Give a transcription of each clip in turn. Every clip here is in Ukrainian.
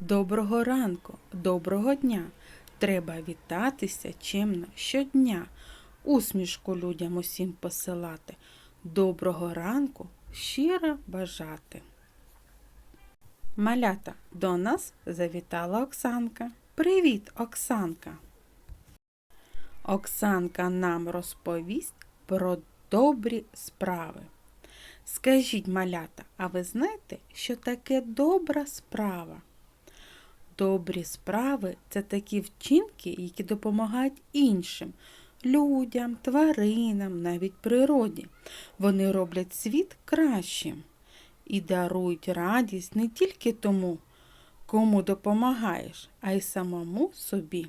Доброго ранку, доброго дня. Треба вітатися чимно щодня, усмішку людям усім посилати. Доброго ранку щиро бажати. Малята, до нас завітала Оксанка. Привіт, Оксанка. Оксанка нам розповість про добрі справи. Скажіть, малята, а ви знаєте, що таке добра справа? Добрі справи це такі вчинки, які допомагають іншим, людям, тваринам, навіть природі. Вони роблять світ кращим і дарують радість не тільки тому, кому допомагаєш, а й самому собі.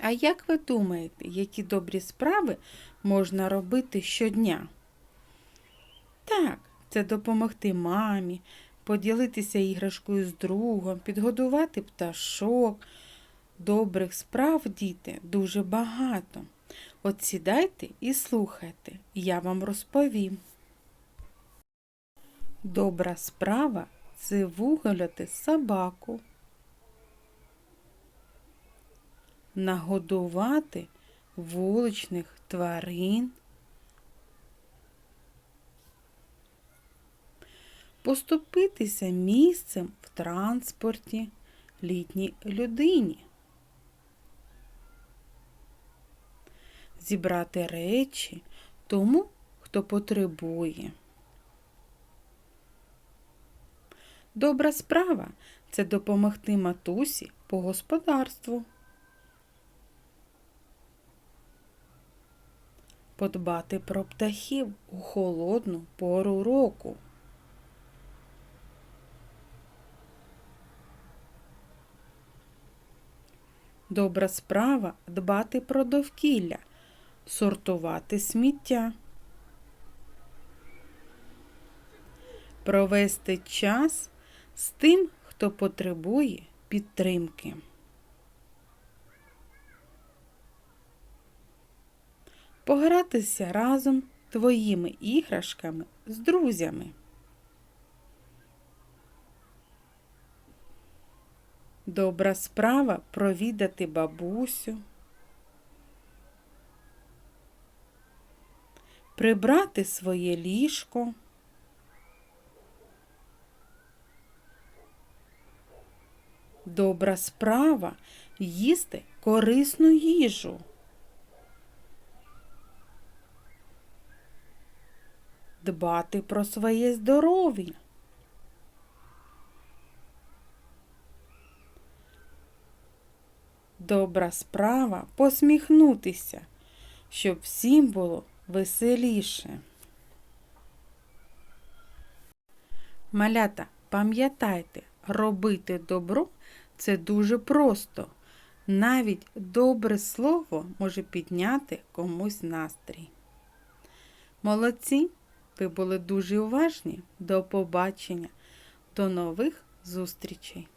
А як ви думаєте, які добрі справи можна робити щодня? Так, це допомогти мамі, поділитися іграшкою з другом, підгодувати пташок. Добрих справ, діти, дуже багато. От сідайте і слухайте, я вам розповім. Добра справа це вуголяти собаку, нагодувати вуличних тварин. Поступитися місцем в транспорті літній людині, зібрати речі тому, хто потребує. Добра справа це допомогти матусі по господарству. Подбати про птахів у холодну пору року. Добра справа дбати про довкілля, сортувати сміття, провести час з тим, хто потребує підтримки. Погратися разом твоїми іграшками з друзями. Добра справа провідати бабусю, прибрати своє ліжко, добра справа їсти корисну їжу. Дбати про своє здоров'я. Добра справа посміхнутися, щоб всім було веселіше. Малята, пам'ятайте, робити добро це дуже просто. Навіть добре слово може підняти комусь настрій. Молодці, ви були дуже уважні. До побачення, до нових зустрічей!